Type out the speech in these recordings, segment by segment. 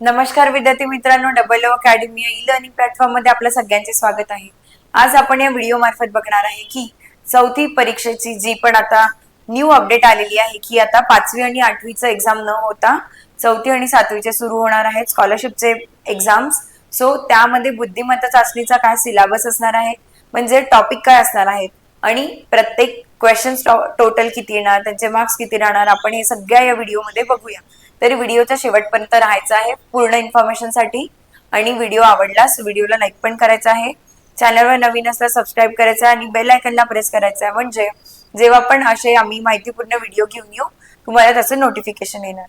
नमस्कार विद्यार्थी मित्रांनो double O academy E learning प्लॅटफॉर्ममध्ये आपलं सगळ्यांचे स्वागत आहे. आज आपण या व्हिडिओ मार्फत बघणार आहे की चौथी परीक्षेची जी पण आता न्यू अपडेट आलेली आहे की आता पाचवी आणि आठवीचं एक्झाम न होता चौथी आणि सातवीचे सुरू होणार आहेत स्कॉलरशिपचे एक्झाम्स सो त्यामध्ये बुद्धिमत्ता चाचणीचा काय सिलेबस असणार आहे म्हणजे टॉपिक काय असणार आहेत आणि प्रत्येक क्वेश्चन टोटल किती येणार त्यांचे मार्क्स किती राहणार आपण हे सगळ्या या व्हिडिओमध्ये बघूया. तरी व्हिडिओच्या शेवटपर्यंत राहायचं आहे पूर्ण इन्फॉर्मेशनसाठी. आणि व्हिडिओ आवडलास व्हिडिओला लाईक पण करायचा आहे. चॅनलवर नवीन असता सबस्क्राईब करायचं आहे आणि बेल आयकनला प्रेस करायचं आहे. म्हणजे जेव्हा पण असे आम्ही माहितीपूर्ण व्हिडिओ घेऊन येऊ तुम्हाला त्याचं नोटिफिकेशन येणार.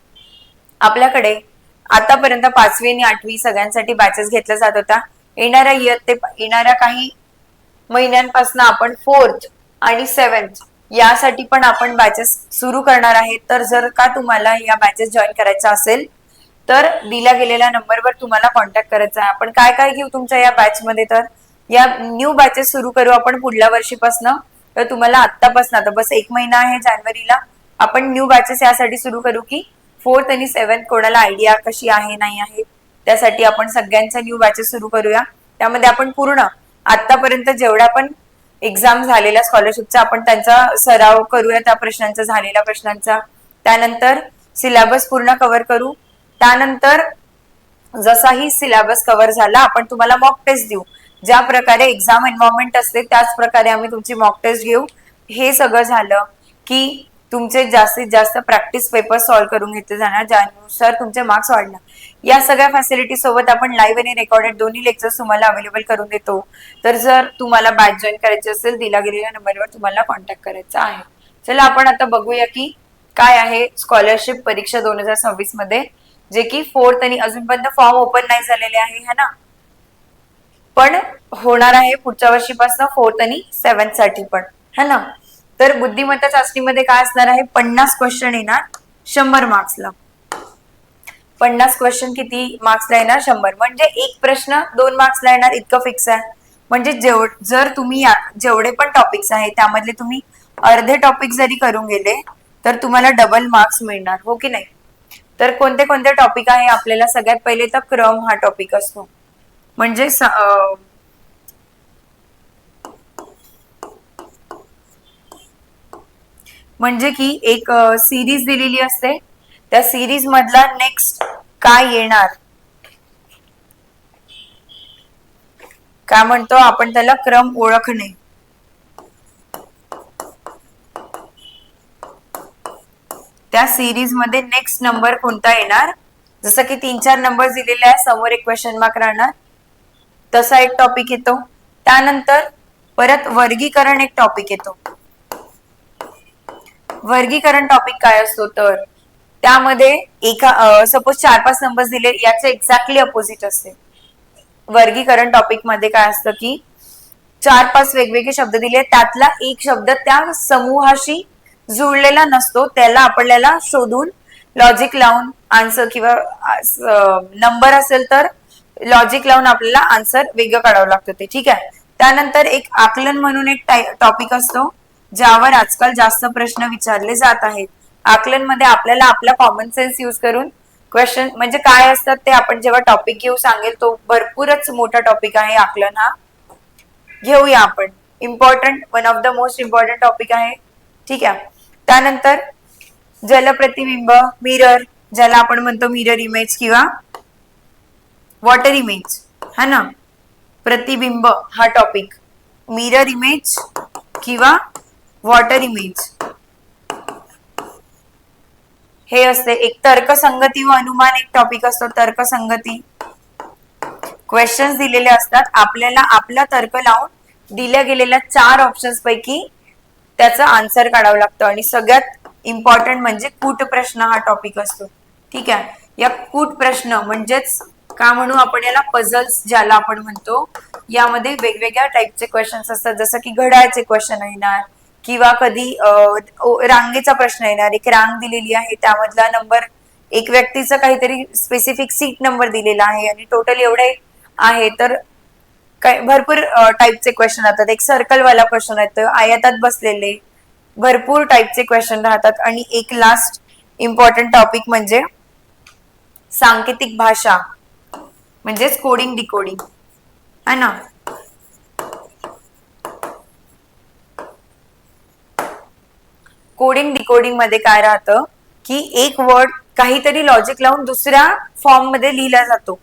आपल्याकडे आतापर्यंत पाचवी आणि आठवी सगळ्यांसाठी बॅचेस घेतला जात होता येणाऱ्या इयर ते येणाऱ्या काही महिन्यांपासून आपण फोर्थ आणि सेवन्थ यासाठी पण आपण बॅचेस सुरू करणार आहे. तर जर का तुम्हाला या बॅचेस जॉईन करायचा असेल तर दिल्या गेलेल्या नंबरवर तुम्हाला कॉन्टॅक्ट करायचा आहे. आपण काय काय घेऊ तुमच्या या बॅच मध्ये तर? या न्यू बॅचेस सुरू करू आपण पुढल्या वर्षीपासून. तर तुम्हाला आत्तापासून आता बस एक महिना आहे जानेवारीला. आपण न्यू बॅचेस यासाठी सुरू करू की फोर्थ आणि सेव्हन्थ कोणाला आयडिया कशी आहे नाही आहे त्यासाठी आपण सगळ्यांच्या न्यू बॅचेस सुरू करूया. त्यामध्ये आपण पूर्ण आतापर्यंत जेवढ्या पण एक्झाम झालेल्या स्कॉलरशिपचा आपण त्यांचा सराव करूया त्या प्रश्नांचा झालेल्या प्रश्नांचा. त्यानंतर सिलेबस पूर्ण कव्हर करू. त्यानंतर जसाही सिलेबस कव्हर झाला आपण तुम्हाला मॉक टेस्ट देऊ. ज्या प्रकारे एक्झाम एन्व्हायरमेंट असते त्याच प्रकारे आम्ही तुमची मॉक टेस्ट घेऊ. हे सगळं झालं की तुमचे जास्तीत जास्त प्रॅक्टिस पेपर सॉल्व्ह करून घेतले जाणार ज्यानुसार तुमचे मार्क्स वाढणार. या सगळ्या फॅसिलिटी सोबत आपण लाईव्ह आणि रेकॉर्डेड दोन्ही लेक्चर्स तुम्हाला अवेलेबल करून देतो. तर जर तुम्हाला बॅच जॉईन करायची असेल दिला गेलेल्या नंबरवर तुम्हाला कॉन्टॅक्ट करायचा आहे. चला आपण आता बघूया की काय आहे स्कॉलरशिप परीक्षा दोन हजार सव्वीसमध्ये जे की फोर्थ आणि अजूनपर्यंत फॉर्म ओपन नाही झालेले आहे है ना? पण होणार आहे पुढच्या वर्षीपासून फोर्थ आणि सेव्हन्थसाठी पण है ना? तर बुद्धिमत्ता चाचणीमध्ये काय असणार आहे? पन्नास क्वेश्चन येणार शंभर मार्क्सला पन्नास क्वेश्चन किती मार्क्सला येणार? शंभर. म्हणजे एक प्रश्न दोन मार्क्सला येणार इतकं फिक्स आहे. म्हणजे जेव जर तुम्ही या जेवढे पण टॉपिक्स आहेत त्यामधले तुम्ही अर्धे टॉपिक जरी करून गेले तर तुम्हाला डबल मार्क्स मिळणार हो की नाही? तर कोणते कोणते टॉपिक आहे? आपल्याला सगळ्यात पहिले तर क्रम हा टॉपिक असतो. म्हणजे म्हणजे की एक सिरीज दिलेली असते. त्या सिरीज मधला नेक्स्ट काय येणार? काय म्हणतो आपण त्याला क्रम ओळखणे? त्या सिरीजमध्ये नेक्स्ट नंबर कोणता येणार? जसं की तीन चार नंबर दिलेले आहे समोर एक क्वेश्चन मार्क राहणार. तसा एक टॉपिक येतो. त्यानंतर परत वर्गीकरण एक टॉपिक येतो. वर्गीकरण टॉपिक काय असतो तर? त्यामध्ये एका सपोज चार पाच नंबर दिले याचे एक्झॅक्टली अपोजिट असते. वर्गीकरण टॉपिकमध्ये काय असतं की चार पाच वेगवेगळे शब्द दिले त्यातला एक शब्द त्या समूहाशी जुळलेला नसतो त्याला आपल्याला शोधून लॉजिक लावून आन्सर किंवा नंबर असेल तर लॉजिक लावून आपल्याला आन्सर वेगळं काढावं लागतं ते ठीक आहे? त्यानंतर एक आकलन म्हणून एक टॉपिक असतो ज्यावर आजकाल जास्त प्रश्न विचारले जात आहेत. आकलनमध्ये आपल्याला आपला कॉमन सेन्स युज करून क्वेश्चन म्हणजे काय असतात ते आपण जेव्हा टॉपिक घेऊ सांगेल तो भरपूरच मोठा टॉपिक आहे आकलन हा. घेऊया आपण. Important one of the most important topic आहे. ठीक आहे? त्यानंतर जलप्रतिबिंब मिरर ज्याला आपण म्हणतो मिरर इमेज किंवा वॉटर इमेज हा ना? प्रतिबिंब हा टॉपिक मिरर इमेज किंवा वॉटर इमेज हे असते. एक तर्कसंगती व अनुमान एक टॉपिक असतो. तर्कसंगती. क्वेश्चन्स दिलेले असतात. आपल्याला आपला तर्क लावून दिल्या गेलेल्या चार ऑप्शन्स पैकी त्याचा आन्सर काढावं लागतं. आणि सगळ्यात इम्पॉर्टंट म्हणजे कूट प्रश्न हा टॉपिक असतो. ठीक आहे? या कूट प्रश्न म्हणजेच का म्हणू आपण याला पझल्स ज्याला आपण म्हणतो यामध्ये वेगवेगळ्या टाईपचे क्वेश्चन्स असतात. जसं की घड्याळचे क्वेश्चन येणार किंवा कधी रांगेचा प्रश्न येणार. एक रांग दिलेली आहे त्यामधला नंबर एक व्यक्तीचा काहीतरी स्पेसिफिक सीट नंबर दिलेला आहे आणि टोटल एवढे आहे. तर काय भरपूर टाईपचे क्वेश्चन राहतात. एक सर्कल वाला क्वेश्चन येतो. आयातात बसलेले भरपूर टाईपचे क्वेश्चन राहतात. आणि एक लास्ट इम्पॉर्टंट टॉपिक म्हणजे सांकेतिक भाषा म्हणजेच कोडिंग डिकोडिंग है ना? कोडिंग डिकोडिंगमध्ये काय राहतं की एक वर्ड काहीतरी लॉजिक लावून दुसऱ्या फॉर्ममध्ये लिहिला जातो.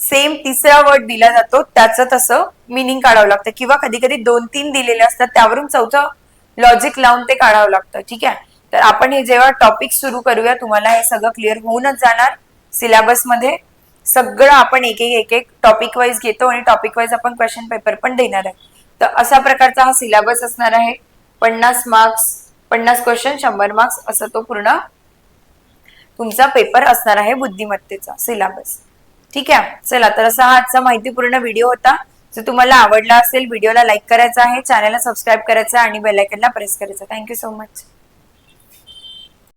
सेम तिसरा वर्ड दिला जातो त्याचं तसं मिनिंग काढावं लागतं. किंवा कधी कधी दोन तीन दिलेले असतात त्यावरून चौथं लॉजिक लावून ते काढावं लागतं. ठीक आहे? तर आपण हे जेव्हा टॉपिक सुरू करूया तुम्हाला हे सगळं क्लिअर होऊनच जाणार सिलेबसमध्ये. सगळं आपण एक एक एक एक टॉपिक वाईज घेतो आणि टॉपिक वाईज आपण क्वेश्चन पेपर पण देणार आहे. तर अशा प्रकारचा हा सिलेबस असणार आहे. पन्नास मार्क्स पन्नास क्वेश्चन शंभर मार्क्स असं तो पूर्ण तुमचा पेपर असणार आहे बुद्धिमत्तेचा सिलेबस ठीक आहे? चला तर असा हा आजचा माहितीपूर्ण व्हिडिओ होता. जर तुम्हाला आवडला असेल व्हिडिओला लाईक करायचा आहे चॅनलला सबस्क्राईब करायचं आहे आणि बेलायकनला प्रेस करायचा थँक्यू सो मच